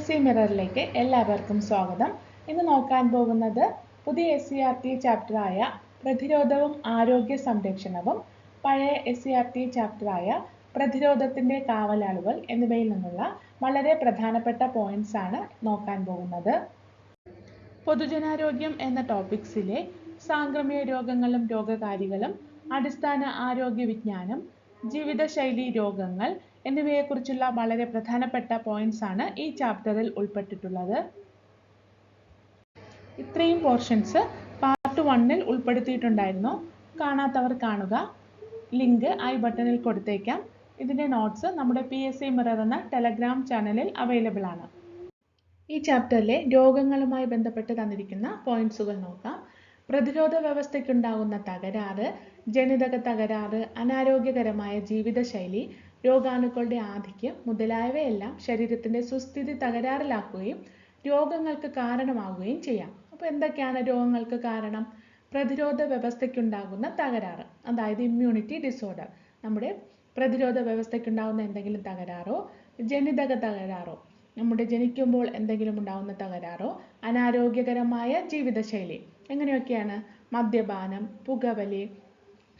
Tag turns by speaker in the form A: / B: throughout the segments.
A: S C മിററിലേക്ക് എല്ലാവർക്കും സ്വാഗതം. ഇന്ന് നോക്കാൻ പോകുന്നത് പുതിയ എസ് സി ആർ ടി ചാപ്റ്ററായ പ്രതിരോധവും ആരോഗ്യ സംരക്ഷണവും പഴയ എസ് സി ആർ ടി ചാപ്റ്ററായ പ്രതിരോധത്തിന്റെ കാവലാളുകൾ എന്നിവയിൽ നിന്നുള്ള വളരെ പ്രധാനപ്പെട്ട പോയിന്റ്സ് ആണ് നോക്കാൻ പോകുന്നത്. പൊതുജനാരോഗ്യം എന്ന ടോപ്പിക്സിലെ സാംക്രമിക രോഗങ്ങളും രോഗകാരികളും അടിസ്ഥാന ആരോഗ്യ വിജ്ഞാനം ജീവിതശൈലി രോഗങ്ങൾ എന്നിവയെക്കുറിച്ചുള്ള വളരെ പ്രധാനപ്പെട്ട പോയിന്റ്സ് ആണ് ഈ ചാപ്റ്ററിൽ ഉൾപ്പെട്ടിട്ടുള്ളത്. ഇത്രയും പോർഷൻസ് പാർട്ട് വണ്ണിൽ ഉൾപ്പെടുത്തിയിട്ടുണ്ടായിരുന്നു. കാണാത്തവർ കാണുക. ലിങ്ക് ഐ ബട്ടണിൽ കൊടുത്തേക്കാം. ഇതിന്റെ നോട്ട്സ് നമ്മുടെ പി എസ് സി മിറർ എന്ന ടെലഗ്രാം ചാനലിൽ അവൈലബിൾ ആണ്. ഈ ചാപ്റ്ററിലെ രോഗങ്ങളുമായി ബന്ധപ്പെട്ട് തന്നിരിക്കുന്ന പോയിന്റ്സുകൾ നോക്കാം. പ്രതിരോധ വ്യവസ്ഥയ്ക്കുണ്ടാകുന്ന തകരാറ് ജനിതക തകരാറ് അനാരോഗ്യകരമായ ജീവിതശൈലി രോഗാണുക്കളുടെ ആധിക്യം മുതലായവയെല്ലാം ശരീരത്തിന്റെ സുസ്ഥിതി തകരാറിലാക്കുകയും രോഗങ്ങൾക്ക് കാരണമാവുകയും ചെയ്യാം. അപ്പോൾ എന്തൊക്കെയാണ് രോഗങ്ങൾക്ക് കാരണം? പ്രതിരോധ വ്യവസ്ഥയ്ക്കുണ്ടാകുന്ന തകരാറ് അതായത് ഇമ്മ്യൂണിറ്റി ഡിസോർഡർ നമ്മുടെ പ്രതിരോധ വ്യവസ്ഥയ്ക്കുണ്ടാകുന്ന എന്തെങ്കിലും തകരാറോ ജനിതക തകരാറോ നമ്മുടെ ജനിക്കുമ്പോൾ എന്തെങ്കിലും ഉണ്ടാകുന്ന തകരാറോ അനാരോഗ്യകരമായ ജീവിതശൈലി എങ്ങനെയൊക്കെയാണ്? മദ്യപാനം പുകവലി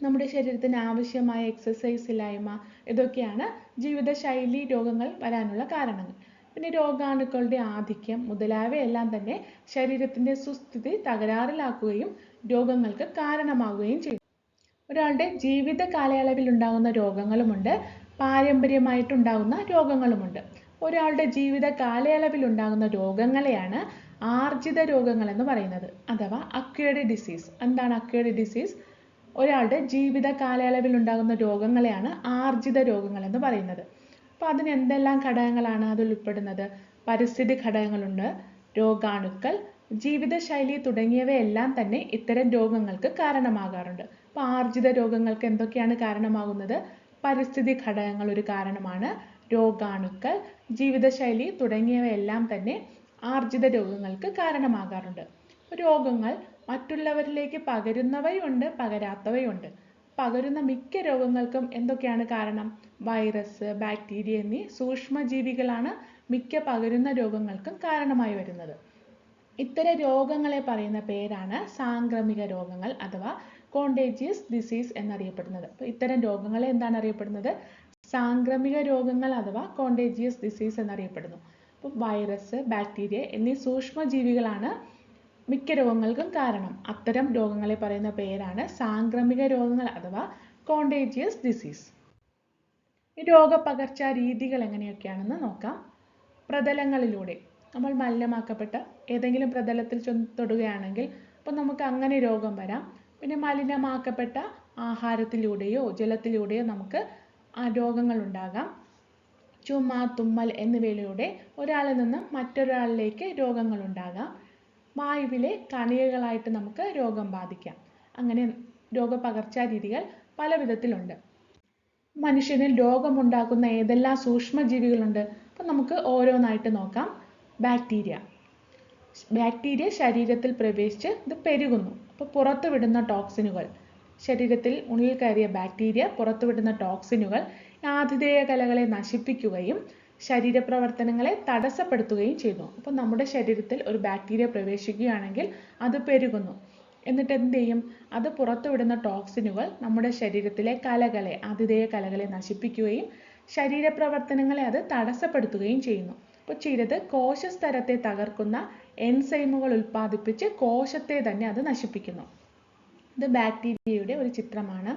A: നമ്മുടെ ശരീരത്തിന് ആവശ്യമായ എക്സസൈസ് ഇല്ലായ്മ ഇതൊക്കെയാണ് ജീവിതശൈലി രോഗങ്ങൾ വരാനുള്ള കാരണങ്ങൾ. പിന്നെ രോഗാണുക്കളുടെ ആധിക്യം മുതലായവയെല്ലാം തന്നെ ശരീരത്തിന്റെ സുസ്ഥിതി തകരാറിലാക്കുകയും രോഗങ്ങൾക്ക് കാരണമാകുകയും ചെയ്യും. ഒരാളുടെ ജീവിത കാലയളവിൽ ഉണ്ടാകുന്ന രോഗങ്ങളുമുണ്ട് പാരമ്പര്യമായിട്ടുണ്ടാകുന്ന രോഗങ്ങളുമുണ്ട്. ഒരാളുടെ ജീവിത കാലയളവിൽ ഉണ്ടാകുന്ന രോഗങ്ങളെയാണ് ആർജിത രോഗങ്ങൾ എന്ന് പറയുന്നത് അഥവാ അക്വേർഡ് ഡിസീസ് എന്താണ് അക്വേർഡ് ഡിസീസ് ഒരാളുടെ ജീവിത കാലയളവിൽ ഉണ്ടാകുന്ന രോഗങ്ങളെയാണ് ആർജിത രോഗങ്ങൾ എന്ന് പറയുന്നത്. അപ്പോൾ അതിന് എന്തെല്ലാം ഘടകങ്ങളാണ് അതിൽ ഉൾപ്പെടുന്നത്? പരിസ്ഥിതി ഘടകങ്ങളുണ്ട് രോഗാണുക്കൾ ജീവിതശൈലി തുടങ്ങിയവയെല്ലാം തന്നെ ഇത്തരം രോഗങ്ങൾക്ക് കാരണമാകാറുണ്ട്. അപ്പോൾ ആർജിത രോഗങ്ങൾക്ക് എന്തൊക്കെയാണ് കാരണമാകുന്നത്? പരിസ്ഥിതി ഘടകങ്ങൾ ഒരു കാരണമാണ്. രോഗാണുക്കൾ ജീവിതശൈലി തുടങ്ങിയവയെല്ലാം തന്നെ ആർജിത രോഗങ്ങൾക്ക് കാരണമാകാറുണ്ട്. രോഗങ്ങൾ മറ്റുള്ളവരിലേക്ക് പകരുന്നവയുണ്ട് പകരാത്തവയുണ്ട്. പകരുന്ന മിക്ക രോഗങ്ങൾക്കും എന്തൊക്കെയാണ് കാരണം? വൈറസ് ബാക്ടീരിയ എന്നീ സൂക്ഷ്മജീവികളാണ് മിക്ക പകരുന്ന രോഗങ്ങൾക്കും കാരണമായി വരുന്നത്. ഇത്തരം രോഗങ്ങളെ പറയുന്ന പേരാണ് സാംക്രമിക രോഗങ്ങൾ അഥവാ കോണ്ടേജിയസ് ഡിസീസ് എന്നറിയപ്പെടുന്നത്. ഇത്തരം രോഗങ്ങളെ എന്താണ് അറിയപ്പെടുന്നത്? സാംക്രമിക രോഗങ്ങൾ അഥവാ കോണ്ടേജിയസ് ഡിസീസ് എന്നറിയപ്പെടുന്നു. വൈറസ് ബാക്ടീരിയ എന്നീ സൂക്ഷ്മജീവികളാണ് മിക്ക രോഗങ്ങൾക്കും കാരണം. അത്തരം രോഗങ്ങളെ പറയുന്ന പേരാണ് സാംക്രമിക രോഗങ്ങൾ അഥവാ കോണ്ടേജിയസ് ഡിസീസ് ഈ രോഗപകർച്ച രീതികൾ എങ്ങനെയൊക്കെയാണെന്ന് നോക്കാം. പ്രതലങ്ങളിലൂടെ നമ്മൾ മലിനമാക്കപ്പെട്ട ഏതെങ്കിലും പ്രതലത്തിൽ തൊടുകയാണെങ്കിൽ അപ്പോൾ നമുക്ക് അങ്ങനെ രോഗം വരാം. പിന്നെ മലിനമാക്കപ്പെട്ട ആഹാരത്തിലൂടെയോ ജലത്തിലൂടെയോ നമുക്ക് ആ രോഗങ്ങൾ ഉണ്ടാകാം. ചുമ തുമ്മൽ എന്നിവയിലൂടെ ഒരാളിൽ നിന്നും മറ്റൊരാളിലേക്ക് രോഗങ്ങൾ ഉണ്ടാകാം. വായുവിലെ കണികകളായിട്ട് നമുക്ക് രോഗം ബാധിക്കാം. അങ്ങനെ രോഗപകർച്ചാ രീതികൾ പല വിധത്തിലുണ്ട് മനുഷ്യനിൽ രോഗമുണ്ടാക്കുന്ന ഏതെല്ലാം സൂക്ഷ്മജീവികളുണ്ട്? അപ്പം നമുക്ക് ഓരോന്നായിട്ട് നോക്കാം. ബാക്ടീരിയ. ബാക്ടീരിയ ശരീരത്തിൽ പ്രവേശിച്ച് ഇത് പെരുകുന്നു. അപ്പോൾ പുറത്തുവിടുന്ന ടോക്സിനുകൾ. ശരീരത്തിൽ ഉള്ളിൽ കയറിയ ബാക്ടീരിയ പുറത്തുവിടുന്ന ടോക്സിനുകൾ ആതിഥേയ കലകളെ നശിപ്പിക്കുകയും ശരീരപ്രവർത്തനങ്ങളെ തടസ്സപ്പെടുത്തുകയും ചെയ്യുന്നു. അപ്പോൾ നമ്മുടെ ശരീരത്തിൽ ഒരു ബാക്ടീരിയ പ്രവേശിക്കുകയാണെങ്കിൽ അത് പെരുകുന്നു. എന്നിട്ട് എന്ത് ചെയ്യും? അത് പുറത്തുവിടുന്ന ടോക്സിനുകൾ നമ്മുടെ ശരീരത്തിലെ കലകളെ ആതിഥേയ കലകളെ നശിപ്പിക്കുകയും ശരീരപ്രവർത്തനങ്ങളെ അത് തടസ്സപ്പെടുത്തുകയും ചെയ്യുന്നു. അപ്പോൾ ചിലത് കോശസ്തരത്തെ തകർക്കുന്ന എൻസൈമുകൾ ഉൽപ്പാദിപ്പിച്ച് കോശത്തെ തന്നെ അത് നശിപ്പിക്കുന്നു. ഇത് ബാക്ടീരിയയുടെ ഒരു ചിത്രമാണ്.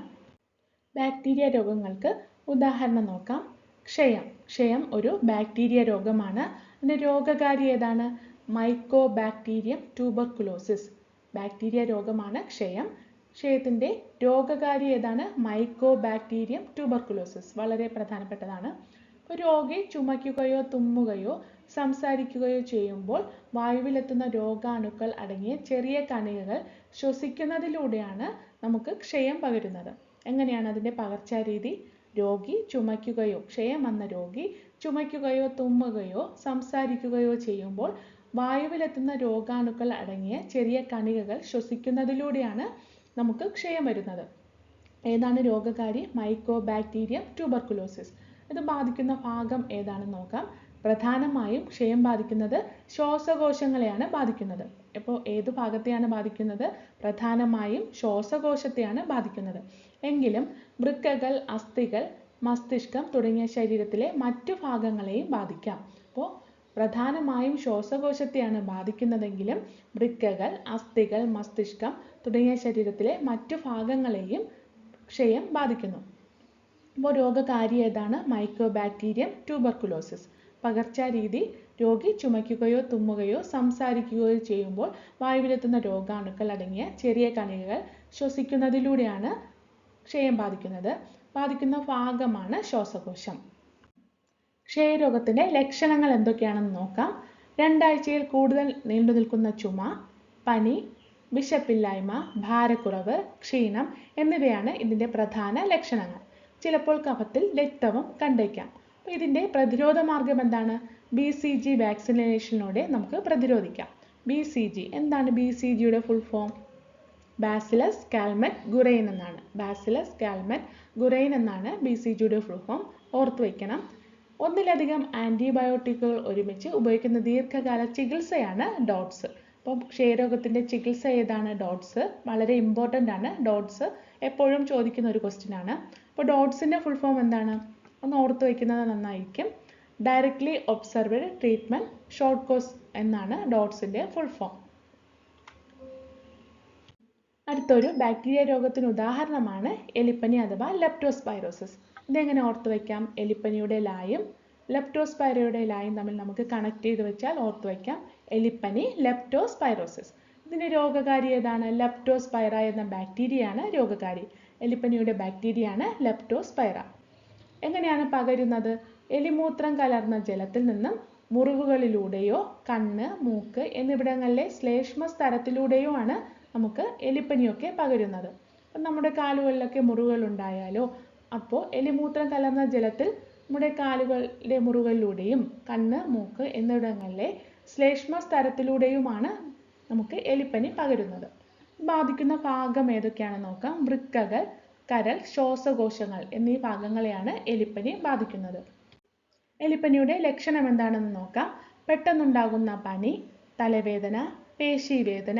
A: ബാക്ടീരിയ രോഗങ്ങൾക്ക് ഉദാഹരണം നോക്കാം. ക്ഷയം. ക്ഷയം ഒരു ബാക്ടീരിയ രോഗമാണ്. അതിന്റെ രോഗകാരി ഏതാണ്? മൈക്കോ ബാക്ടീരിയം ട്യൂബർക്കുലോസിസ് ബാക്ടീരിയ രോഗമാണ് ക്ഷയം. ക്ഷയത്തിന്റെ രോഗകാരി ഏതാണ്? മൈക്കോ ബാക്ടീരിയം ട്യൂബർക്കുലോസിസ് വളരെ പ്രധാനപ്പെട്ടതാണ്. ഇപ്പോൾ രോഗി ചുമയ്ക്കുകയോ തുമ്മുകയോ സംസാരിക്കുകയോ ചെയ്യുമ്പോൾ വായുവിലെത്തുന്ന രോഗാണുക്കൾ അടങ്ങിയ ചെറിയ കണികകൾ ശ്വസിക്കുന്നതിലൂടെയാണ് നമുക്ക് ക്ഷയം പകരുന്നത്. എങ്ങനെയാണ് അതിന്റെ പകർച്ചാ രീതി രോഗി ചുമയ്ക്കുകയോ ക്ഷയം വന്ന രോഗി ചുമയ്ക്കുകയോ തുമ്മുകയോ സംസാരിക്കുകയോ ചെയ്യുമ്പോൾ വായുവിലെത്തുന്ന രോഗാണുക്കൾ അടങ്ങിയ ചെറിയ കണികകൾ ശ്വസിക്കുന്നതിലൂടെയാണ് നമുക്ക് ക്ഷയം വരുന്നത്. ഏതാണ് രോഗകാരി? മൈക്കോ ബാക്ടീരിയം ട്യൂബർക്കുലോസിസ് ഇത് ബാധിക്കുന്ന ഭാഗം ഏതാണെന്ന് നോക്കാം. പ്രധാനമായും ക്ഷയം ബാധിക്കുന്നത് ശ്വാസകോശങ്ങളെയാണ് ബാധിക്കുന്നത്. ഇപ്പോൾ ഏത് ഭാഗത്തെയാണ് ബാധിക്കുന്നത്? പ്രധാനമായും ശ്വാസകോശത്തെയാണ് ബാധിക്കുന്നത്. എങ്കിലും വൃക്കകൾ അസ്ഥികൾ മസ്തിഷ്കം തുടങ്ങിയ ശരീരത്തിലെ മറ്റു ഭാഗങ്ങളെയും ബാധിക്കാം. അപ്പോൾ പ്രധാനമായും ശ്വാസകോശത്തെയാണ് ബാധിക്കുന്നതെങ്കിലും വൃക്കകൾ അസ്ഥികൾ മസ്തിഷ്കം തുടങ്ങിയ ശരീരത്തിലെ മറ്റു ഭാഗങ്ങളെയും ക്ഷയം ബാധിക്കുന്നു. അപ്പോൾ രോഗകാരി ഏതാണ്? മൈക്രോബാക്ടീരിയം ട്യൂബർക്കുലോസിസ് പകർച്ചാരീതി രോഗി ചുമയ്ക്കുകയോ തുമ്മുകയോ സംസാരിക്കുകയോ ചെയ്യുമ്പോൾ വായുവിലെത്തുന്ന രോഗാണുക്കൾ അടങ്ങിയ ചെറിയ കണികകൾ ശ്വസിക്കുന്നതിലൂടെയാണ് ക്ഷയം ബാധിക്കുന്നത് ബാധിക്കുന്ന ഭാഗമാണ് ശ്വാസകോശം. ക്ഷയരോഗത്തിന്റെ ലക്ഷണങ്ങൾ എന്തൊക്കെയാണെന്ന് നോക്കാം. രണ്ടാഴ്ചയിൽ കൂടുതൽ നീണ്ടു നിൽക്കുന്ന ചുമ പനി വിശപ്പില്ലായ്മ ഭാരക്കുറവ് ക്ഷീണം എന്നിവയാണ് ഇതിന്റെ പ്രധാന ലക്ഷണങ്ങൾ. ചിലപ്പോൾ കഫത്തിൽ രക്തവും കണ്ടേക്കാം. ഇതിന്റെ പ്രതിരോധ മാർഗം എന്താണ്? ബി സി ജി വാക്സിനേഷനിലൂടെ നമുക്ക് പ്രതിരോധിക്കാം. ബി സി ജി എന്താണ് ബി സി ജിയുടെ full form Bacillus Calmette Guerin എന്നാണ്. ബാസിലസ് കാൽമറ്റ് ഗുറൈൻ എന്നാണ് ബി സി ജിയുടെ ഫുൾഫോം ഓർത്തു വയ്ക്കണം ഒന്നിലധികം ആന്റിബയോട്ടിക്കുകൾ ഒരുമിച്ച് ഉപയോഗിക്കുന്ന ദീർഘകാല ചികിത്സയാണ് ഡോട്ട്സ്. അപ്പം ക്ഷയരോഗത്തിന്റെ ചികിത്സ ഏതാണ് ഡോട്ട്സ്? വളരെ ഇമ്പോർട്ടന്റ് ആണ്. ഡോട്ട്സ് എപ്പോഴും ചോദിക്കുന്ന ഒരു ക്വസ്റ്റ്യൻ ആണ്. അപ്പോൾ ഡോട്ട്സിന്റെ ഫുൾ ഫോം എന്താണ്? ഒന്ന് ഓർത്ത് വയ്ക്കുന്നത് നന്നായിരിക്കും. Directly observed treatment short course എന്നാണ് ഡോട്ട്സിന്റെ ഫുൾ ഫോം അടുത്തൊരു ബാക്ടീരിയ രോഗത്തിന് ഉദാഹരണമാണ് എലിപ്പനി അഥവാ ലെപ്റ്റോസ്പൈറോസിസ് ഇതെങ്ങനെ ഓർത്ത് വയ്ക്കാം? എലിപ്പനിയുടെ ലായും ലെപ്റ്റോസ്പൈറയുടെ ലായും തമ്മിൽ നമുക്ക് കണക്ട് ചെയ്ത് വെച്ചാൽ ഓർത്ത് വയ്ക്കാം. എലിപ്പനി ലെപ്റ്റോസ്പൈറോസിസ് ഇതിന്റെ രോഗകാരി ഏതാണ്? ലെപ്റ്റോസ്പൈറ എന്ന ബാക്ടീരിയയാണ് രോഗകാരി. എലിപ്പനിയുടെ ബാക്ടീരിയയാണ് ലെപ്റ്റോസ്പൈറ എങ്ങനെയാണ് പകരുന്നത്? എലിമൂത്രം കലർന്ന ജലത്തിൽ നിന്നും മുറിവുകളിലൂടെയോ കണ്ണ് മൂക്ക് എന്നിവിടങ്ങളിലെ ശ്ലേഷ്മ സ്ഥലത്തിലൂടെയോ ആണ് നമുക്ക് എലിപ്പനിയൊക്കെ പകരുന്നത്. നമ്മുടെ കാലുകളിലൊക്കെ മുറിവുകൾ ഉണ്ടായാലോ അപ്പോൾ എലിമൂത്രം കലർന്ന ജലത്തിൽ നമ്മുടെ കാലുകളുടെ മുറിവുകളിലൂടെയും കണ്ണ് മൂക്ക് എന്നിവിടങ്ങളിലെ ശ്ലേഷ്മ സ്ഥലത്തിലൂടെയുമാണ് നമുക്ക് എലിപ്പനി പകരുന്നത്. ബാധിക്കുന്ന ഭാഗം ഏതൊക്കെയാണെന്ന് നോക്കാം. വൃക്കകൾ കരൾ ശ്വാസകോശങ്ങൾ എന്നീ ഭാഗങ്ങളെയാണ് എലിപ്പനി ബാധിക്കുന്നത്. എലിപ്പനിയുടെ ലക്ഷണം എന്താണെന്ന് നോക്കാം. പെട്ടെന്നുണ്ടാകുന്ന പനി തലവേദന പേശീവേദന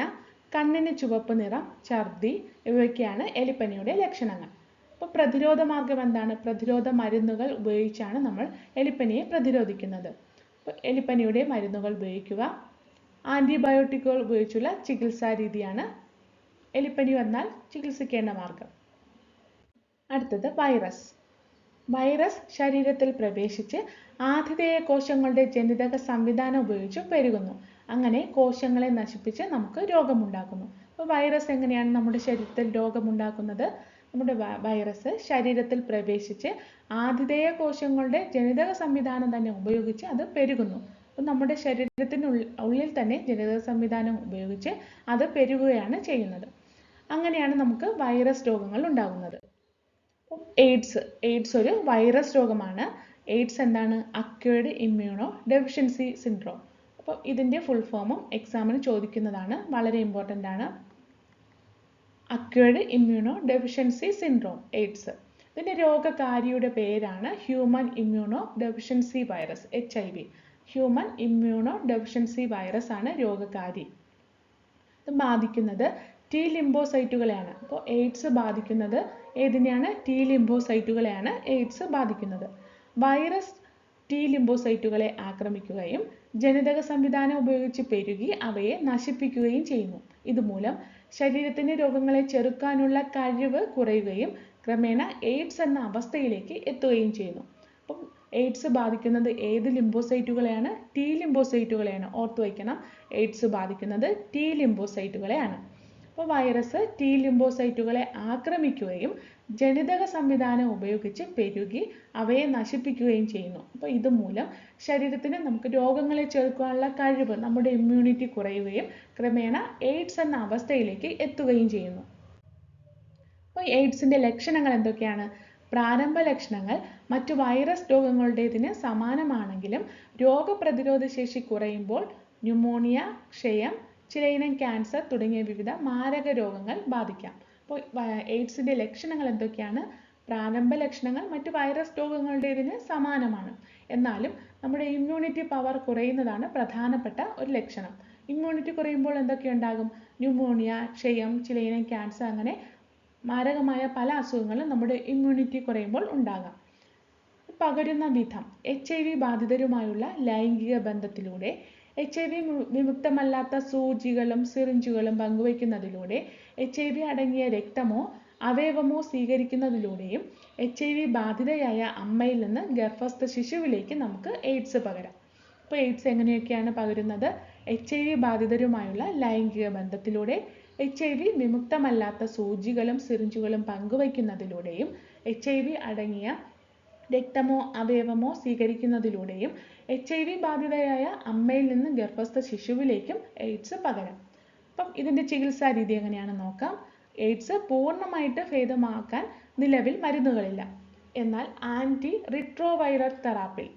A: കണ്ണിന് ചുവപ്പ് നിറം ഛർദി ഇവയൊക്കെയാണ് എലിപ്പനിയുടെ ലക്ഷണങ്ങൾ. അപ്പോൾ പ്രതിരോധ മാർഗം എന്താണ്? പ്രതിരോധ മരുന്നുകൾ ഉപയോഗിച്ചാണ് നമ്മൾ എലിപ്പനിയെ പ്രതിരോധിക്കുന്നത്. അപ്പോൾ എലിപ്പനിയുടെ മരുന്നുകൾ ഉപയോഗിക്കുക. ആന്റിബയോട്ടിക്കുകൾ ഉപയോഗിച്ചുള്ള ചികിത്സാ രീതിയാണ് എലിപ്പനി വന്നാൽ ചികിത്സിക്കേണ്ട മാർഗം. അടുത്തത് വൈറസ്. വൈറസ് ശരീരത്തിൽ പ്രവേശിച്ച് ആതിഥേയ കോശങ്ങളുടെ ജനിതക സംവിധാനം ഉപയോഗിച്ച് പെരുകുന്നു. അങ്ങനെ കോശങ്ങളെ നശിപ്പിച്ച് നമുക്ക് രോഗമുണ്ടാക്കുന്നു. അപ്പോൾ വൈറസ് എങ്ങനെയാണ് നമ്മുടെ ശരീരത്തിൽ രോഗമുണ്ടാക്കുന്നത്? നമ്മുടെ വൈറസ് ശരീരത്തിൽ പ്രവേശിച്ച് ആതിഥേയ കോശങ്ങളുടെ ജനിതക സംവിധാനം തന്നെ ഉപയോഗിച്ച് അത് പെരുകുന്നു. അപ്പോൾ നമ്മുടെ ശരീരത്തിനുള്ളിൽ ഉള്ളിൽ തന്നെ ജനിതക സംവിധാനം ഉപയോഗിച്ച് അത് പെരുകുകയാണ് ചെയ്യുന്നത്. അങ്ങനെയാണ് നമുക്ക് വൈറസ് രോഗങ്ങൾ ഉണ്ടാകുന്നത്. എയ്ഡ്സ് എയ്ഡ്സ് ഒരു വൈറസ് രോഗമാണ്. എയ്ഡ്സ് എന്താണ്? അക്വേർഡ് ഇമ്മ്യൂണോ ഡെഫിഷ്യൻസി സിൻഡ്രോം അപ്പോൾ ഇതിന്റെ ഫുൾ ഫോമും എക്സാമിന് ചോദിക്കുന്നതാണ്. വളരെ ഇമ്പോർട്ടന്റ് ആണ്. Acquired immuno deficiency syndrome AIDS ഇതിന്റെ രോഗകാരിയുടെ പേരാണ് human immuno deficiency virus H I V human immuno deficiency virus ആണ് രോഗകാരി. ഇത് ബാധിക്കുന്നത് ടി ലിംബോസൈറ്റുകളെയാണ് അപ്പോൾ എയ്ഡ്സ് ബാധിക്കുന്നത് ഏതിനെയാണ്? ടി ലിംബോസൈറ്റുകളെയാണ് എയ്ഡ്സ് ബാധിക്കുന്നത്. വൈറസ് ടി ലിംബോസൈറ്റുകളെ ആക്രമിക്കുകയും ജനിതക സംവിധാനം ഉപയോഗിച്ച് പെരുകി അവയെ നശിപ്പിക്കുകയും ചെയ്യുന്നു. ഇതുമൂലം ശരീരത്തിന്റെ രോഗങ്ങളെ ചെറുക്കാനുള്ള കഴിവ് കുറയുകയും ക്രമേണ എയ്ഡ്സ് എന്ന അവസ്ഥയിലേക്ക് എത്തുകയും ചെയ്യുന്നു. അപ്പം എയ്ഡ്സ് ബാധിക്കുന്നത് ഏത് ലിംബോസൈറ്റുകളെയാണ്? ടി ലിംബോസൈറ്റുകളെയാണ്. ഓർത്തു വയ്ക്കണം. എയ്ഡ്സ് ബാധിക്കുന്നത് ടി ലിംബോസൈറ്റുകളെയാണ്. അപ്പോൾ വൈറസ് ടി ലിംബോസൈറ്റുകളെ ആക്രമിക്കുകയും ജനിതക സംവിധാനം ഉപയോഗിച്ച് പെരുകി അവയെ നശിപ്പിക്കുകയും ചെയ്യുന്നു. അപ്പോൾ ഇതുമൂലം ശരീരത്തിന് നമുക്ക് രോഗങ്ങളെ ചെറുക്കാനുള്ള കഴിവ് നമ്മുടെ ഇമ്മ്യൂണിറ്റി കുറയുകയും ക്രമേണ എയ്ഡ്സ് എന്ന അവസ്ഥയിലേക്ക് എത്തുകയും ചെയ്യുന്നു. അപ്പോൾ എയ്ഡ്സിന്റെ ലക്ഷണങ്ങൾ എന്തൊക്കെയാണ്? പ്രാരംഭ ലക്ഷണങ്ങൾ മറ്റു വൈറസ് രോഗങ്ങളുടേതിന് സമാനമാണെങ്കിലും രോഗപ്രതിരോധ ശേഷി കുറയുമ്പോൾ ന്യൂമോണിയ ക്ഷയം ചിലയിനം ക്യാൻസർ തുടങ്ങിയ വിവിധ മാരക രോഗങ്ങൾ ബാധിക്കാം. അപ്പോൾ എയ്ഡ്സിന്റെ ലക്ഷണങ്ങൾ എന്തൊക്കെയാണ്? പ്രാരംഭ ലക്ഷണങ്ങൾ മറ്റ് വൈറസ് രോഗങ്ങളുടേതിന് സമാനമാണ്. എന്നാലും നമ്മുടെ ഇമ്മ്യൂണിറ്റി പവർ കുറയുന്നതാണ് പ്രധാനപ്പെട്ട ഒരു ലക്ഷണം. ഇമ്മ്യൂണിറ്റി കുറയുമ്പോൾ എന്തൊക്കെ ഉണ്ടാകും? ന്യൂമോണിയ ക്ഷയം ചിലയിനം ക്യാൻസർ അങ്ങനെ മാരകമായ പല അസുഖങ്ങളും നമ്മുടെ ഇമ്മ്യൂണിറ്റി കുറയുമ്പോൾ ഉണ്ടാകാം. പകരുന്ന വിധം എച്ച് ഐ വി ബാധിതരുമായുള്ള ലൈംഗിക ബന്ധത്തിലൂടെ എച്ച് ഐ വി വിമുക്തമല്ലാത്ത സൂചികളും സിറിഞ്ചുകളും പങ്കുവയ്ക്കുന്നതിലൂടെ എച്ച് ഐ വി അടങ്ങിയ രക്തമോ അവയവമോ സ്വീകരിക്കുന്നതിലൂടെയും എച്ച് ഐ വി ബാധിതയായ അമ്മയിൽ നിന്ന് ഗർഭസ്ഥ ശിശുവിലേക്ക് നമുക്ക് എയ്ഡ്സ് പകരാം. അപ്പോൾ എയ്ഡ്സ് എങ്ങനെയൊക്കെയാണ് പകരുന്നത്? എച്ച് ഐ വി ബാധിതരുമായുള്ള ലൈംഗിക ബന്ധത്തിലൂടെ എച്ച് ഐ വി വിമുക്തമല്ലാത്ത സൂചികളും സിറിഞ്ചുകളും പങ്കുവയ്ക്കുന്നതിലൂടെയും എച്ച് ഐ വി അടങ്ങിയ രക്തമോ അവയവമോ സ്വീകരിക്കുന്നതിലൂടെയും എച്ച് ഐ വി ബാധിതയായ അമ്മയിൽ നിന്ന് ഗർഭസ്ഥ ശിശുവിലേക്കും എയ്ഡ്സ് പകരാം. അപ്പം ഇതിന്റെ ചികിത്സാ രീതി എങ്ങനെയാണെന്ന് നോക്കാം. എയ്ഡ്സ് പൂർണമായിട്ട് ഭേദമാക്കാൻ നിലവിൽ മരുന്നുകളില്ല. എന്നാൽ anti retroviral therapy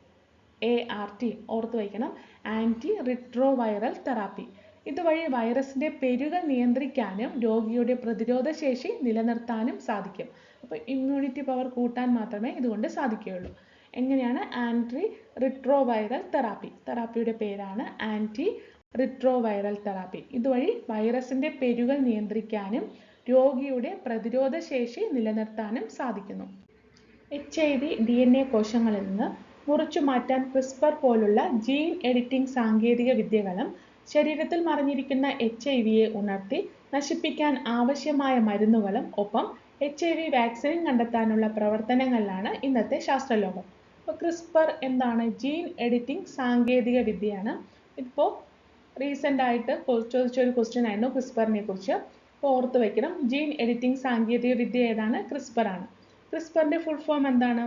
A: A R T ഓർത്ത് വയ്ക്കണം. ആന്റി റിട്രോവൈറൽ തെറാപ്പി ഇതുവഴി വൈറസിന്റെ പെരുക നിയന്ത്രിക്കാനും രോഗിയുടെ പ്രതിരോധ ശേഷി നിലനിർത്താനും സാധിക്കും. അപ്പോൾ ഇമ്മ്യൂണിറ്റി പവർ കൂട്ടാൻ മാത്രമേ ഇതുകൊണ്ട് സാധിക്കുകയുള്ളൂ. എങ്ങനെയാണ് ആന്റി റിട്രോവൈറൽ തെറാപ്പി തെറാപ്പിയുടെ പേരാണ് ആന്റി റിട്രോവൈറൽ തെറാപ്പി ഇതുവഴി വൈറസിന്റെ പെരുകൽ നിയന്ത്രിക്കാനും രോഗിയുടെ പ്രതിരോധ ശേഷി നിലനിർത്താനും സാധിക്കുന്നു. H I V D N A കോശങ്ങളിൽ നിന്ന് മുറിച്ചു മാറ്റാൻ ക്രിസ്പർ പോലുള്ള ജീൻ എഡിറ്റിംഗ് സാങ്കേതിക വിദ്യകളും ശരീരത്തിൽ മറിഞ്ഞിരിക്കുന്ന എച്ച് ഐ വിയെ ഉണർത്തി നശിപ്പിക്കാൻ ആവശ്യമായ മരുന്നുകളും ഒപ്പം എച്ച് ഐ വി വാക്സിനും കണ്ടെത്താനുള്ള പ്രവർത്തനങ്ങളിലാണ് ഇന്നത്തെ ശാസ്ത്രലോകം. ഇപ്പോൾ ക്രിസ്പർ എന്താണ്? ജീൻ എഡിറ്റിംഗ് സാങ്കേതിക വിദ്യയാണ്. ഇപ്പോൾ റീസെന്റ് ആയിട്ട് ചോദിച്ച ഒരു ക്വസ്റ്റ്യൻ ആയിരുന്നു ക്രിസ്പറിനെ കുറിച്ച്. അപ്പോൾ ഓർത്ത് വെക്കണം ജീൻ എഡിറ്റിംഗ് സാങ്കേതിക വിദ്യ ഏതാണ്? ക്രിസ്പർ ആണ്. ക്രിസ്പറിന്റെ ഫുൾ ഫോം എന്താണ്?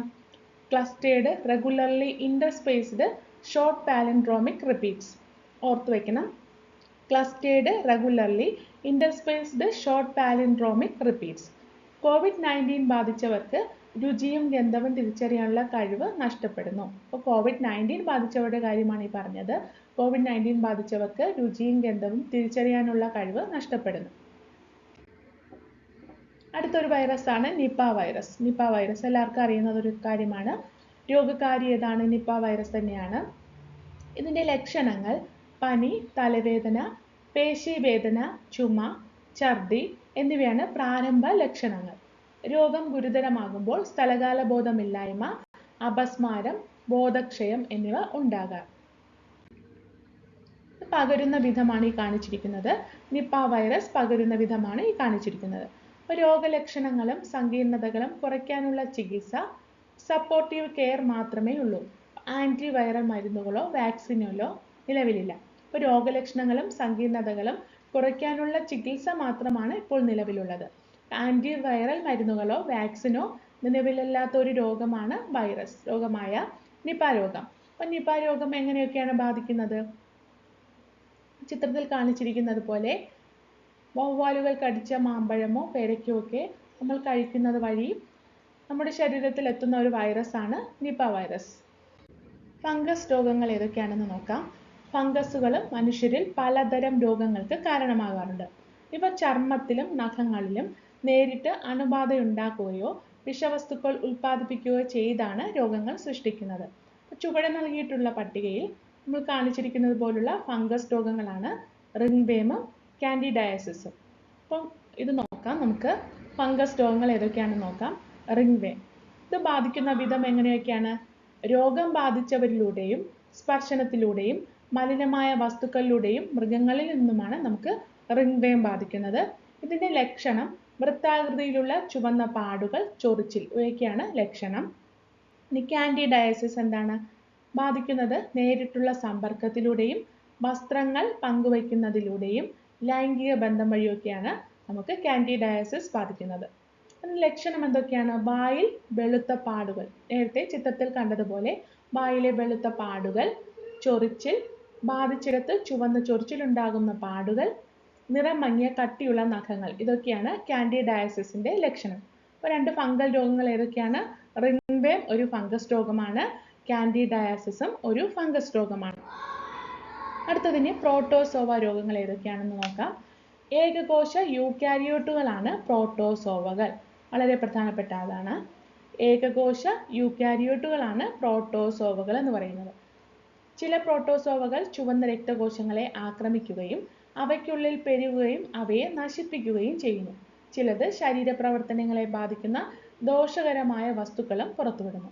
A: Clustered regularly interspaced short palindromic repeats ഓർത്ത് വെക്കണം. Clustered regularly interspaced short palindromic repeats COVID nineteen ബാധിച്ചവർക്ക് രുചിയും ഗന്ധവും തിരിച്ചറിയാനുള്ള കഴിവ് നഷ്ടപ്പെടുന്നു. അപ്പോൾ കോവിഡ് നയന്റീൻ ബാധിച്ചവരുടെ കാര്യമാണ് ഈ പറഞ്ഞത്. കോവിഡ് നയന്റീൻ ബാധിച്ചവർക്ക് രുചിയും ഗന്ധവും തിരിച്ചറിയാനുള്ള കഴിവ് നഷ്ടപ്പെടുന്നു. അടുത്തൊരു വൈറസാണ് നിപ്പ വൈറസ് നിപ്പ വൈറസ് എല്ലാവർക്കും അറിയുന്ന ഒരു കാര്യമാണ്. രോഗകാരി ഏതാണ്? നിപ്പ വൈറസ് തന്നെയാണ്. ഇതിന്റെ ലക്ഷണങ്ങൾ പനി തലവേദന പേശീവേദന ചുമ ഛർദി എന്നിവയാണ് പ്രാരംഭ ലക്ഷണങ്ങൾ. രോഗം ഗുരുതരമാകുമ്പോൾ സ്ഥലകാല ബോധമില്ലായ്മ അപസ്മാരം ബോധക്ഷയം എന്നിവ ഉണ്ടാകാം. പകരുന്ന വിധമാണ് ഈ കാണിച്ചിരിക്കുന്നത്. നിപ്പ വൈറസ് പകരുന്ന വിധമാണ് ഈ കാണിച്ചിരിക്കുന്നത്. രോഗലക്ഷണങ്ങളും സങ്കീർണതകളും കുറയ്ക്കാനുള്ള ചികിത്സ സപ്പോർട്ടീവ് കെയർ മാത്രമേ ഉള്ളൂ. ആന്റി വൈറൽ മരുന്നുകളോ വാക്സിനുകളോ നിലവിലില്ല. രോഗലക്ഷണങ്ങളും സങ്കീർണതകളും കുറയ്ക്കാനുള്ള ചികിത്സ മാത്രമാണ് ഇപ്പോൾ നിലവിലുള്ളത്. ആന്റി വൈറൽ മരുന്നുകളോ വാക്സിനോ നിലവിലില്ലാത്ത ഒരു രോഗമാണ് വൈറസ് രോഗമായ നിപ രോഗം. അപ്പം നിപ രോഗം എങ്ങനെയൊക്കെയാണ് ബാധിക്കുന്നത്? ചിത്രത്തിൽ കാണിച്ചിരിക്കുന്നത് പോലെ വവ്വാലുകൾ കടിച്ച മാമ്പഴമോ പേരയ്ക്കോ ഒക്കെ നമ്മൾ കഴിക്കുന്നത് വഴി നമ്മുടെ ശരീരത്തിൽ എത്തുന്ന ഒരു വൈറസാണ് നിപ വൈറസ് ഫംഗസ് രോഗങ്ങൾ ഏതൊക്കെയാണെന്ന് നോക്കാം. ഫംഗസുകൾ മനുഷ്യരിൽ പലതരം രോഗങ്ങൾക്ക് കാരണമാകാറുണ്ട്. ഇവ ചർമ്മത്തിലും നഖങ്ങളിലും നേരിട്ട് അണുബാധയുണ്ടാക്കുകയോ വിഷവസ്തുക്കൾ ഉൽപ്പാദിപ്പിക്കുകയോ ചെയ്താണ് രോഗങ്ങൾ സൃഷ്ടിക്കുന്നത്. ചുവടെ നൽകിയിട്ടുള്ള പട്ടികയിൽ നമ്മൾ കാണിച്ചിരിക്കുന്നത് പോലുള്ള ഫംഗസ് രോഗങ്ങളാണ് റിംഗ്വേമും കാൻഡിഡയാസിസും. അപ്പം ഇത് നോക്കാം നമുക്ക്. ഫംഗസ് രോഗങ്ങൾ ഏതൊക്കെയാണെന്ന് നോക്കാം. റിംഗ്വേം ഇത് ബാധിക്കുന്ന വിധം എങ്ങനെയൊക്കെയാണ്? രോഗം ബാധിച്ചവരിലൂടെയും സ്പർശനത്തിലൂടെയും മലിനമായ വസ്തുക്കളിലൂടെയും മൃഗങ്ങളിൽ നിന്നുമാണ് നമുക്ക് റിംഗ്വേം ബാധിക്കുന്നത്. ഇതിന്റെ ലക്ഷണം വൃത്താകൃതിയിലുള്ള ചുവന്ന പാടുകൾ ചൊറിച്ചിൽ ഇവയൊക്കെയാണ് ലക്ഷണം. ഇനി ഡയസിസ് എന്താണ് ബാധിക്കുന്നത്? നേരിട്ടുള്ള സമ്പർക്കത്തിലൂടെയും വസ്ത്രങ്ങൾ പങ്കുവയ്ക്കുന്നതിലൂടെയും ലൈംഗിക ബന്ധം വഴിയൊക്കെയാണ് നമുക്ക് കാൻഡിഡയാസിസ് ബാധിക്കുന്നത്. ലക്ഷണം എന്തൊക്കെയാണ്? വായിൽ വെളുത്ത പാടുകൾ. നേരത്തെ ചിത്രത്തിൽ കണ്ടതുപോലെ വായിലെ വെളുത്ത പാടുകൾ ചൊറിച്ചിൽ ബാധിച്ചിടത്ത് ചുവന്ന ചൊറിച്ചിലുണ്ടാകുന്ന പാടുകൾ നിറം മങ്ങിയ കട്ടിയുള്ള നഖങ്ങൾ ഇതൊക്കെയാണ് കാൻഡിഡയാസിസിന്റെ ലക്ഷണം. അപ്പോൾ രണ്ട് ഫംഗൽ രോഗങ്ങൾ ഏതൊക്കെയാണ്? റിൻവേം ഒരു ഫംഗസ് രോഗമാണ് കാൻഡിഡയാസിസും ഒരു ഫംഗസ് രോഗമാണ്. അടുത്തതിന് പ്രോട്ടോസോവ രോഗങ്ങൾ ഏതൊക്കെയാണെന്ന് നോക്കാം. ഏകകോശ യൂക്യാരിയോട്ടുകളാണ് പ്രോട്ടോസോവകൾ. വളരെ പ്രധാനപ്പെട്ട അതാണ്. ഏകകോശ യൂക്യാരിയോട്ടുകളാണ് പ്രോട്ടോസോവകൾ എന്ന് പറയുന്നത്. ചില പ്രോട്ടോസോവകൾ ചുവന്ന രക്തകോശങ്ങളെ ആക്രമിക്കുകയും അവയ്ക്കുള്ളിൽ പെരുകുകയും അവയെ നശിപ്പിക്കുകയും ചെയ്യുന്നു. ചിലത് ശരീരപ്രവർത്തനങ്ങളെ ബാധിക്കുന്ന ദോഷകരമായ വസ്തുക്കളും പുറത്തുവിടുന്നു.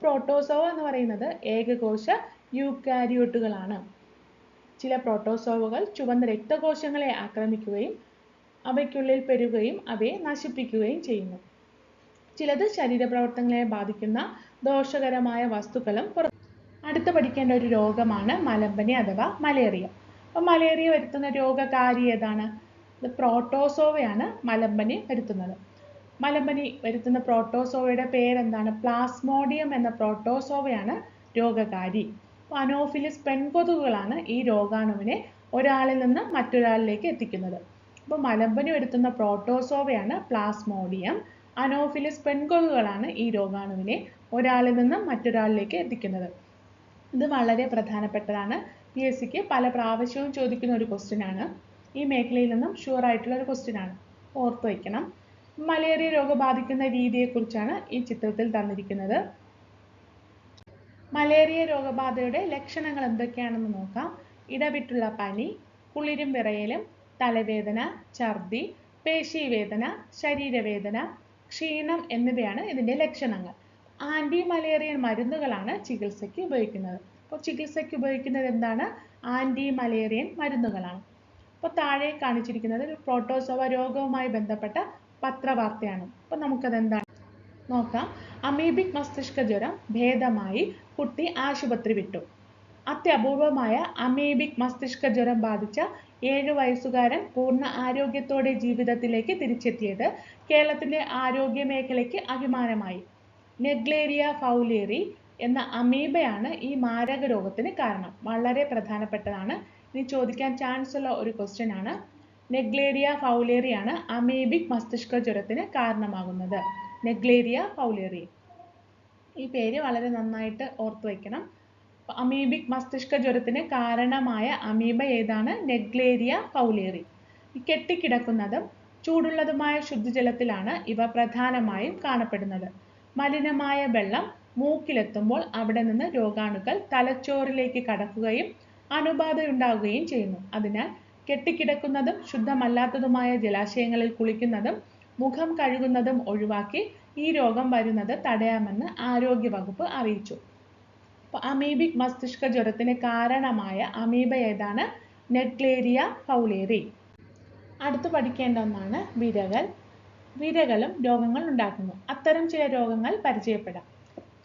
A: പ്രോട്ടോസോവ എന്ന് പറയുന്നത് ഏകകോശ യൂക്കാരിയോട്ടുകളാണ്. ചില പ്രോട്ടോസോവകൾ ചുവന്ന രക്തകോശങ്ങളെ ആക്രമിക്കുകയും അവയ്ക്കുള്ളിൽ പെരുകുകയും അവയെ നശിപ്പിക്കുകയും ചെയ്യുന്നു. ചിലത് ശരീരപ്രവർത്തനങ്ങളെ ബാധിക്കുന്ന ദോഷകരമായ വസ്തുക്കളും പുറ അടുത്ത് പഠിക്കേണ്ട ഒരു രോഗമാണ് മലമ്പനി അഥവാ മലേറിയ. അപ്പോൾ മലേറിയ വരുത്തുന്ന രോഗകാരി ഏതാണ്? ഇത് പ്രോട്ടോസോവയാണ് മലമ്പനി വരുത്തുന്നത്. മലമ്പനി വരുത്തുന്ന പ്രോട്ടോസോവയുടെ പേരെന്താണ്? പ്ലാസ്മോഡിയം എന്ന പ്രോട്ടോസോവയാണ് രോഗകാരി. അനോഫിലിസ് പെൺകൊതുകുകളാണ് ഈ രോഗാണുവിനെ ഒരാളിൽ നിന്ന് മറ്റൊരാളിലേക്ക് എത്തിക്കുന്നത്. അപ്പോൾ മലമ്പനി വരുത്തുന്ന പ്രോട്ടോസോവയാണ് പ്ലാസ്മോഡിയം. അനോഫിലിസ് പെൺകൊതുകുകളാണ് ഈ രോഗാണുവിനെ ഒരാളിൽ നിന്ന് മറ്റൊരാളിലേക്ക് എത്തിക്കുന്നത്. ഇത് വളരെ പ്രധാനപ്പെട്ടതാണ്. പി എസ് സിക്ക് പല പ്രാവശ്യവും ചോദിക്കുന്ന ഒരു ക്വസ്റ്റ്യൻ ആണ്. ഈ മേഖലയിൽ നിന്നും ഷുവർ ആയിട്ടുള്ള ഒരു ക്വസ്റ്റ്യൻ ആണ്. ഓർത്ത് വയ്ക്കണം മലേറിയ രോഗം ബാധിക്കുന്ന രീതിയെക്കുറിച്ചാണ് ഈ ചിത്രത്തിൽ തന്നിരിക്കുന്നത്. മലേറിയ രോഗബാധയുടെ ലക്ഷണങ്ങൾ എന്തൊക്കെയാണെന്ന് നോക്കാം. ഇടവിട്ടുള്ള പനി കുളിരും വിറയലും തലവേദന ഛർദി പേശീവേദന ശരീരവേദന ക്ഷീണം എന്നിവയാണ് ഇതിന്റെ ലക്ഷണങ്ങൾ. ആന്റി മലേറിയൻ മരുന്നുകളാണ് ചികിത്സയ്ക്ക് ഉപയോഗിക്കുന്നത്. അപ്പോൾ ചികിത്സയ്ക്ക് ഉപയോഗിക്കുന്നത് എന്താണ്? ആന്റി മലേറിയൻ മരുന്നുകളാണ്. അപ്പോൾ താഴെ കാണിച്ചിരിക്കുന്നത് ഒരു പ്രോട്ടോസോവ രോഗവുമായി ബന്ധപ്പെട്ട പത്രവാർത്തയാണ്. അപ്പോൾ നമുക്കത് എന്താണ് നോക്കാം. അമീബിക് മസ്തിഷ്ക ജ്വരം ഭേദമായി കുട്ടി ആശുപത്രി വിട്ടു. അത്യപൂർവമായ അമീബിക് മസ്തിഷ്ക ജ്വരം ബാധിച്ച ഏഴ് വയസ്സുകാരൻ പൂർണ ആരോഗ്യത്തോടെ ജീവിതത്തിലേക്ക് തിരിച്ചെത്തിയത് കേരളത്തിന്റെ ആരോഗ്യ മേഖലയ്ക്ക് അഭിമാനമായി. നെഗ്ലേരിയ ഫൗലേറി എന്ന അമീബയാണ് ഈ മാരക രോഗത്തിന് കാരണം. വളരെ പ്രധാനപ്പെട്ടതാണ്. ഇനി ചോദിക്കാൻ ചാൻസ് ഉള്ള ഒരു ക്വസ്റ്റ്യൻ ആണ്. നെഗ്ലേരിയ ഫൗലേറിയാണ് അമീബിക് മസ്തിഷ്ക ജ്വരത്തിന് കാരണമാകുന്നത്. നെഗ്ലേരിയ ഫൗലേറി ഈ പേര് വളരെ നന്നായിട്ട് ഓർത്തു വയ്ക്കണം അമീബിക് മസ്തിഷ്ക ജ്വരത്തിന് കാരണമായ അമീബ ഏതാണ്? നെഗ്ലേരിയ ഫൗലേറി കെട്ടിക്കിടക്കുന്നതും ചൂടുള്ളതുമായ ശുദ്ധജലത്തിലാണ് ഇവ പ്രധാനമായും കാണപ്പെടുന്നത്. മലിനമായ വെള്ളം മൂക്കിലെത്തുമ്പോൾ അവിടെ നിന്ന് രോഗാണുക്കൾ തലച്ചോറിലേക്ക് കടക്കുകയും അണുബാധയുണ്ടാവുകയും ചെയ്യുന്നു. അതിനാൽ കെട്ടിക്കിടക്കുന്നതും ശുദ്ധമല്ലാത്തതുമായ ജലാശയങ്ങളിൽ കുളിക്കുന്നതും മുഖം കഴുകുന്നതും ഒഴിവാക്കി ഈ രോഗം വരുന്നത് തടയാമെന്ന് ആരോഗ്യ വകുപ്പ് അറിയിച്ചു. അമീബിക് മസ്തിഷ്ക ജ്വരത്തിന് കാരണമായ അമീബ ഏതാണ്? Naegleria fowleri. അടുത്ത് പഠിക്കേണ്ട ഒന്നാണ് വിരകൾ വിരകളും രോഗങ്ങൾ ഉണ്ടാക്കുന്നു. അത്തരം ചില രോഗങ്ങൾ പരിചയപ്പെടാം.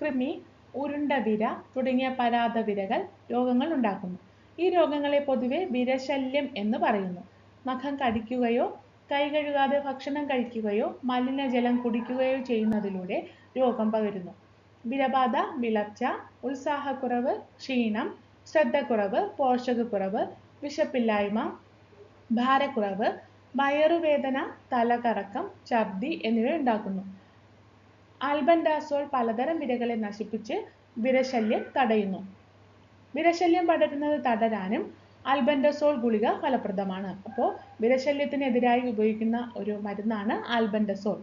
A: കൃമി ഉരുണ്ട വിര തുടങ്ങിയ പരാത വിരകൾ രോഗങ്ങൾ ഉണ്ടാക്കുന്നു. ഈ രോഗങ്ങളെ പൊതുവെ വിരശല്യം എന്ന് പറയുന്നു. നഖം കടിക്കുകയോ കൈ കഴുകാതെ ഭക്ഷണം കഴിക്കുകയോ മലിനജലം കുടിക്കുകയോ ചെയ്യുന്നതിലൂടെ രോഗം പകരുന്നു. വിരബാധ വിളർച്ച ഉത്സാഹക്കുറവ് ക്ഷീണം ശ്രദ്ധക്കുറവ് പോഷകക്കുറവ് വിശപ്പില്ലായ്മ ഭാരക്കുറവ് വയറുവേദന തലകറക്കം ഛർദി എന്നിവ ഉണ്ടാക്കുന്നു. ആൽബൻഡാസോൾ പലതരം വിരകളെ നശിപ്പിച്ച് വിരശല്യം തടയുന്നു. വിരശല്യം പടരുന്നത് തടരാനും ആൽബൻഡസോൾ ഗുളിക ഫലപ്രദമാണ്. അപ്പോൾ വിരശല്യത്തിനെതിരായി ഉപയോഗിക്കുന്ന ഒരു മരുന്നാണ് ആൽബൻഡസോൾ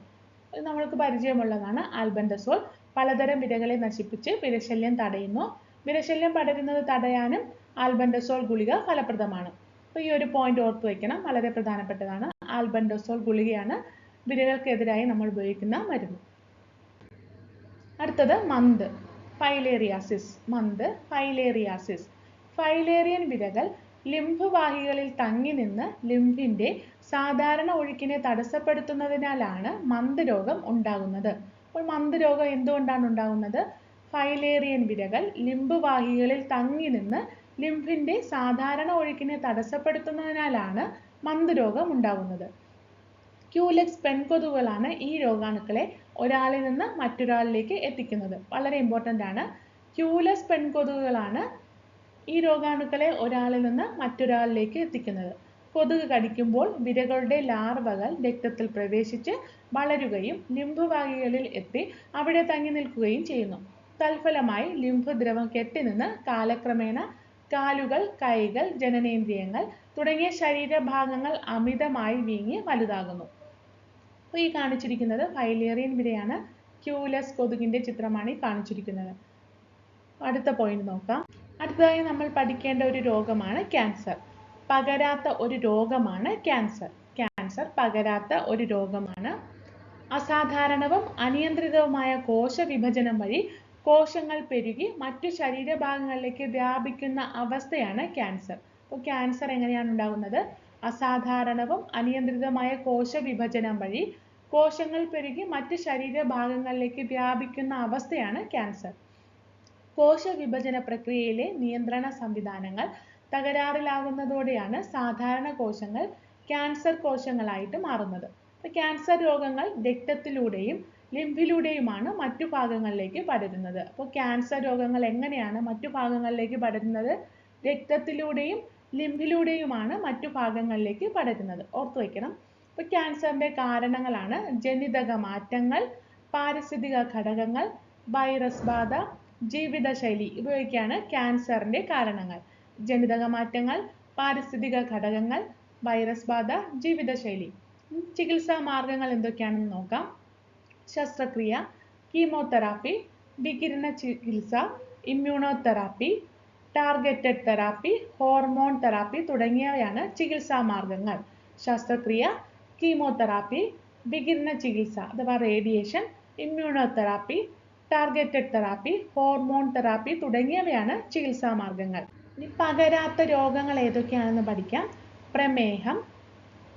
A: നമ്മൾക്ക് പരിചയമുള്ളതാണ്. ആൽബൻഡസോൾ പലതരം വിരകളെ നശിപ്പിച്ച് വിരശല്യം തടയുന്നു. വിരശല്യം പടരുന്നത് തടയാനും ആൽബൻഡസോൾ ഗുളിക ഫലപ്രദമാണ്. അപ്പോൾ ഈ ഒരു പോയിന്റ് ഓർത്ത് വയ്ക്കണം വളരെ പ്രധാനപ്പെട്ടതാണ്. ആൽബൻഡോസോൾ ഗുളികയാണ് വിരകൾക്കെതിരായി നമ്മൾ ഉപയോഗിക്കുന്ന മരുന്ന്. അടുത്തത് മന്ത്. ഫൈലേറിയാസിസ് മന്ത് ഫൈലേറിയാസിസ് ഫൈലേറിയൻ വിരകൾ ലിംഫ് വാഹികളിൽ തങ്ങി നിന്ന് ലിംഫിന്റെ സാധാരണ ഒഴുക്കിനെ തടസ്സപ്പെടുത്തുന്നതിനാലാണ് മന്ത് രോഗം ഉണ്ടാകുന്നത്. അപ്പോൾ മന്ത് രോഗം എന്തുകൊണ്ടാണ് ഉണ്ടാകുന്നത്? ഫൈലേറിയൻ വിരകൾ ലിംബ് വാഹികളിൽ തങ്ങി നിന്ന് ലിംഫിന്റെ സാധാരണ ഒഴുക്കിനെ തടസ്സപ്പെടുത്തുന്നതിനാലാണ് മന്ദരോഗം ഉണ്ടാകുന്നത് ക്യൂലെക്സ് പെൺകൊതുകുകളാണ് ഈ രോഗാണുക്കളെ ഒരാളിൽ നിന്ന് മറ്റൊരാളിലേക്ക് എത്തിക്കുന്നത്. വളരെ ഇമ്പോർട്ടന്റ് ആണ്. ക്യൂലെക്സ് പെൺകൊതുകുകളാണ് ഈ രോഗാണുക്കളെ ഒരാളിൽ നിന്ന് മറ്റൊരാളിലേക്ക് എത്തിക്കുന്നത്. കൊതുക് കടിക്കുമ്പോൾ വിരകളുടെ ലാർവകൾ രക്തത്തിൽ പ്രവേശിച്ച് വളരുകയും ലിംഫ് വാഹികളിൽ എത്തി അവിടെ തങ്ങി നിൽക്കുകയും ചെയ്യുന്നു. തൽഫലമായി ലിംഫ് ദ്രവം കെട്ടിനിന്ന് കാലക്രമേണ കാലുകൾ കൈകൾ ജനനേന്ദ്രിയങ്ങൾ തുടങ്ങിയ ശരീരഭാഗങ്ങൾ അമിതമായി വീങ്ങി വലുതാകുന്നു. അപ്പോൾ ഈ കാണിച്ചിരിക്കുന്നത് ഫൈലേറിയൻ വിരയാണ് ക്യൂലസ് കൊതുകിന്റെ ചിത്രമാണ് ഈ കാണിച്ചിരിക്കുന്നത്. അടുത്ത പോയിന്റ് നോക്കാം. അടുത്തതായി നമ്മൾ പഠിക്കേണ്ട ഒരു രോഗമാണ് ക്യാൻസർ. പകരാത്ത ഒരു രോഗമാണ് ക്യാൻസർ. ക്യാൻസർ പകരാത്ത ഒരു രോഗമാണ്. അസാധാരണവും അനിയന്ത്രിതവുമായ കോശ വിഭജനം വഴി കോശങ്ങൾ പെരുകി മറ്റു ശരീരഭാഗങ്ങളിലേക്ക് വ്യാപിക്കുന്ന അവസ്ഥയാണ് ക്യാൻസർ. അപ്പോൾ ക്യാൻസർ എങ്ങനെയാണ് ഉണ്ടാകുന്നത്? അസാധാരണവും അനിയന്ത്രിതമായ കോശ വിഭജനം വഴി കോശങ്ങൾ പെരുകി മറ്റ് ശരീരഭാഗങ്ങളിലേക്ക് വ്യാപിക്കുന്ന അവസ്ഥയാണ് ക്യാൻസർ. കോശ വിഭജന പ്രക്രിയയിലെ നിയന്ത്രണ സംവിധാനങ്ങൾ തകരാറിലാകുന്നതോടെയാണ് സാധാരണ കോശങ്ങൾ ക്യാൻസർ കോശങ്ങളായിട്ട് മാറുന്നത്. ക്യാൻസർ രോഗങ്ങൾ രക്തത്തിലൂടെയും ലിംഫിലൂടെയുമാണ് മറ്റു ഭാഗങ്ങളിലേക്ക് പടരുന്നത്. അപ്പോൾ ക്യാൻസർ രോഗങ്ങൾ എങ്ങനെയാണ് മറ്റു ഭാഗങ്ങളിലേക്ക് പടരുന്നത്? രക്തത്തിലൂടെയും ലിംഫിലൂടെയുമാണ് മറ്റു ഭാഗങ്ങളിലേക്ക് പടരുന്നത്. ഓർത്തു വയ്ക്കണം അപ്പോൾ ക്യാൻസറിന്റെ കാരണങ്ങളാണ് ജനിതക മാറ്റങ്ങൾ പാരിസ്ഥിതിക ഘടകങ്ങൾ വൈറസ് ബാധ ജീവിതശൈലി ഇവയൊക്കെയാണ് ക്യാൻസറിന്റെ കാരണങ്ങൾ. ജനിതക മാറ്റങ്ങൾ പാരിസ്ഥിതിക ഘടകങ്ങൾ വൈറസ് ബാധ ജീവിതശൈലി. ചികിത്സാ മാർഗങ്ങൾ എന്തൊക്കെയാണെന്ന് നോക്കാം. ശസ്ത്രക്രിയ കീമോതെറാപ്പി വികിരണ ചികിത്സ immunotherapy targeted therapy hormone therapy തുടങ്ങിയവയാണ് ചികിത്സാ മാർഗങ്ങൾ. ശസ്ത്രക്രിയ കീമോതെറാപ്പി വികിരണ ചികിത്സ അഥവാ radiation immunotherapy targeted therapy hormone therapy തുടങ്ങിയവയാണ് ചികിത്സാ മാർഗങ്ങൾ. ഇനി പകരാത്ത രോഗങ്ങൾ ഏതൊക്കെയാണെന്ന് പഠിക്കാം. പ്രമേഹം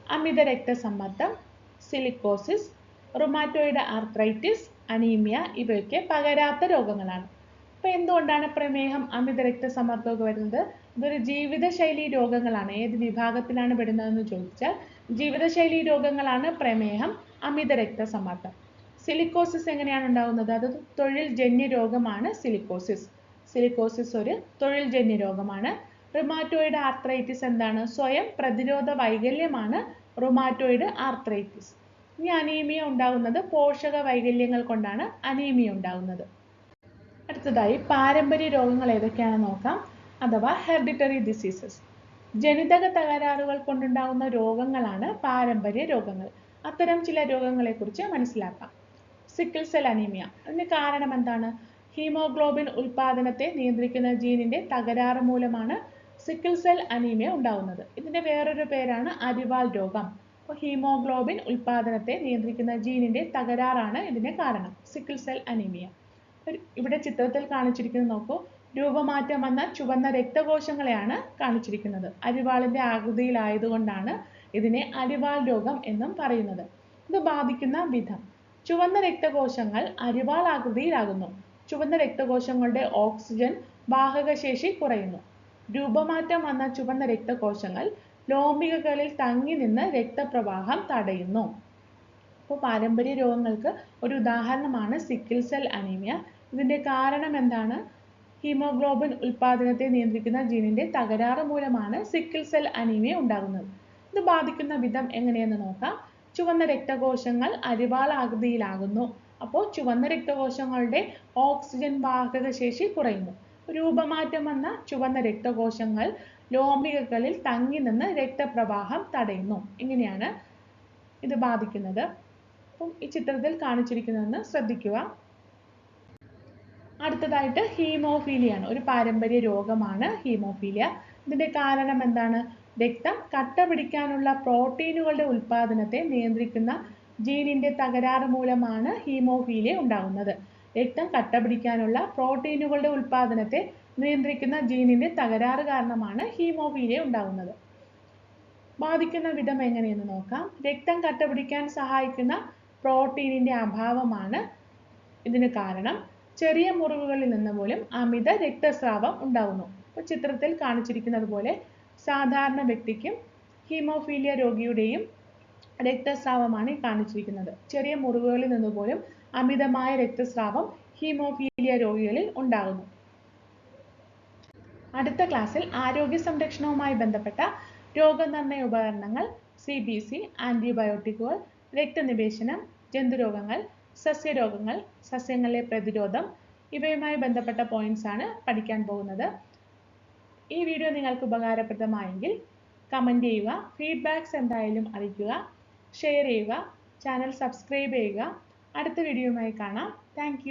A: അമിത രക്തസമ്മർദ്ദം സിലിക്കോസിസ് റുമാറ്റോയിഡ് ആർത്രൈറ്റിസ് അനീമിയ ഇവയൊക്കെ പകരാത്ത രോഗങ്ങളാണ്. അപ്പൊ എന്തുകൊണ്ടാണ് പ്രമേഹം അമിത രക്തസമ്മർദ്ദമൊക്കെ വരുന്നത്? ഇതൊരു ജീവിതശൈലി രോഗങ്ങളാണ്. ഏത് വിഭാഗത്തിലാണ് പെടുന്നതെന്ന് ചോദിച്ചാൽ ജീവിതശൈലി രോഗങ്ങളാണ് പ്രമേഹം അമിത രക്തസമ്മർദ്ദം. സിലിക്കോസിസ് എങ്ങനെയാണ് ഉണ്ടാകുന്നത്? അത് തൊഴിൽ ജന്യ രോഗമാണ് സിലിക്കോസിസ്. സിലിക്കോസിസ് ഒരു തൊഴിൽ ജന്യ രോഗമാണ്. റുമാറ്റോയിഡ് ആർത്രൈറ്റിസ് എന്താണ്? സ്വയം പ്രതിരോധ വൈകല്യമാണ് റുമാറ്റോയിഡ് ആർത്രൈറ്റിസ് ഇനി അനീമിയ ഉണ്ടാകുന്നത് പോഷക വൈകല്യങ്ങൾ കൊണ്ടാണ് അനീമിയ ഉണ്ടാകുന്നത് അടുത്തതായി പാരമ്പര്യ രോഗങ്ങൾ ഏതൊക്കെയാണെന്ന് നോക്കാം. അഥവാ ഹെറിഡിറ്ററി ഡിസീസസ് ജനിതക തകരാറുകൾ കൊണ്ടുണ്ടാകുന്ന രോഗങ്ങളാണ് പാരമ്പര്യ രോഗങ്ങൾ. അത്തരം ചില രോഗങ്ങളെക്കുറിച്ച് മനസ്സിലാക്കാം. സിക്കിൾ സെൽ അനീമിയ അതിന് കാരണം എന്താണ്? ഹീമോഗ്ലോബിൻ ഉൽപാദനത്തെ നിയന്ത്രിക്കുന്ന ജീനിന്റെ തകരാറ് മൂലമാണ് സിക്കിൾ സെൽ അനീമിയ ഉണ്ടാകുന്നത് ഇതിന്റെ വേറൊരു പേരാണ് അരിവാൾ രോഗം. അപ്പോൾ ഹീമോഗ്ലോബിൻ ഉൽപാദനത്തെ നിയന്ത്രിക്കുന്ന ജീനിന്റെ തകരാറാണ് ഇതിന് കാരണം സിക്കിൾ സെൽ അനീമിയ ഇവിടെ ചിത്രത്തിൽ കാണിച്ചിരിക്കുന്നത് നോക്കൂ. രൂപമാറ്റം വന്ന ചുവന്ന രക്തകോശങ്ങളെയാണ് കാണിച്ചിരിക്കുന്നത്. അരിവാളിന്റെ ആകൃതിയിലായതുകൊണ്ടാണ് ഇതിനെ അരിവാൾ രോഗം എന്നും പറയുന്നത്. ഇത് ബാധിക്കുന്ന വിധം. ചുവന്ന രക്തകോശങ്ങൾ അരിവാൾ ആകൃതിയിലാകുന്നു. ചുവന്ന രക്തകോശങ്ങളുടെ ഓക്സിജൻ വാഹകശേഷി കുറയുന്നു. രൂപമാറ്റം വന്ന ചുവന്ന രക്തകോശങ്ങൾ ലോമികകളിൽ തങ്ങി നിന്ന് രക്തപ്രവാഹം തടയുന്നു. അപ്പോൾ പാരമ്പര്യ രോഗങ്ങൾക്ക് ഒരു ഉദാഹരണമാണ് സിക്കിൾ സെൽ അനീമിയ ഇതിന്റെ കാരണം എന്താണ്? ഹീമോഗ്ലോബിൻ ഉൽപാദനത്തെ നിയന്ത്രിക്കുന്ന ജീനിന്റെ തകരാറ് മൂലമാണ് സിക്കിൾ സെൽ അനീമിയ ഉണ്ടാകുന്നത്. ഇത് ബാധിക്കുന്ന വിധം എങ്ങനെയെന്ന് നോക്കാം. ചുവന്ന രക്തകോശങ്ങൾ അരിവാളാകൃതിയിലാകുന്നു അപ്പോൾ ചുവന്ന രക്തകോശങ്ങളുടെ ഓക്സിജൻ വാഹക ശേഷി കുറയുന്നു. രൂപമാറ്റം വന്ന ചുവന്ന രക്തകോശങ്ങൾ ലോമികകളിൽ തങ്ങി നിന്ന് രക്തപ്രവാഹം തടയുന്നു. ഇങ്ങനെയാണ് ഇത് ബാധിക്കുന്നത്. അപ്പം ഈ ചിത്രത്തിൽ കാണിച്ചിരിക്കുന്നതെന്ന് ശ്രദ്ധിക്കുക. അടുത്തതായിട്ട് ഹീമോഫീലിയാണ്. ഒരു പാരമ്പര്യ രോഗമാണ് ഹീമോഫീലിയ. ഇതിന്റെ കാരണം എന്താണ്? രക്തം കട്ട പിടിക്കാനുള്ള പ്രോട്ടീനുകളുടെ ഉൽപ്പാദനത്തെ നിയന്ത്രിക്കുന്ന ജീനിന്റെ തകരാറ് മൂലമാണ് ഹീമോഫീലിയ ഉണ്ടാകുന്നത്. രക്തം കട്ട പിടിക്കാനുള്ള പ്രോട്ടീനുകളുടെ ഉൽപാദനത്തെ നിയന്ത്രിക്കുന്ന ജീനിന്റെ തകരാറ് കാരണമാണ് ഹീമോഫീലിയ ഉണ്ടാകുന്നത് ബാധിക്കുന്ന വിധം എങ്ങനെയെന്ന് നോക്കാം. രക്തം കട്ടപിടിക്കാൻ സഹായിക്കുന്ന പ്രോട്ടീനിന്റെ അഭാവമാണ് ഇതിന് കാരണം. ചെറിയ മുറിവുകളിൽ നിന്ന് പോലും അമിത രക്തസ്രാവം ഉണ്ടാകുന്നു ഇപ്പോൾ ചിത്രത്തിൽ കാണിച്ചിരിക്കുന്നത് പോലെ സാധാരണ വ്യക്തിക്കും ഹീമോഫീലിയ രോഗിയുടെയും രക്തസ്രാവമാണ് ഈ കാണിച്ചിരിക്കുന്നത്. ചെറിയ മുറിവുകളിൽ നിന്ന് പോലും അമിതമായ രക്തസ്രാവം ഹീമോഫീലിയ രോഗികളിൽ ഉണ്ടാകുന്നു. അടുത്ത ക്ലാസ്സിൽ ആരോഗ്യ സംരക്ഷണവുമായി ബന്ധപ്പെട്ട രോഗനിർണയ ഉപകരണങ്ങൾ സി ബി സി ആന്റിബയോട്ടിക്കുകൾ രക്തനിവേശനം ജന്തുരോഗങ്ങൾ സസ്യരോഗങ്ങൾ സസ്യങ്ങളിലെ പ്രതിരോധം ഇവയുമായി ബന്ധപ്പെട്ട പോയിന്റ്സ് ആണ് പഠിക്കാൻ പോകുന്നത്. ഈ വീഡിയോ നിങ്ങൾക്ക് ഉപകാരപ്രദമായെങ്കിൽ കമന്റ് ചെയ്യുക ഫീഡ്ബാക്ക്സ് എന്തായാലും അറിയിക്കുക ഷെയർ ചെയ്യുക ചാനൽ സബ്സ്ക്രൈബ് ചെയ്യുക. അടുത്ത വീഡിയോയുമായി കാണാം. താങ്ക്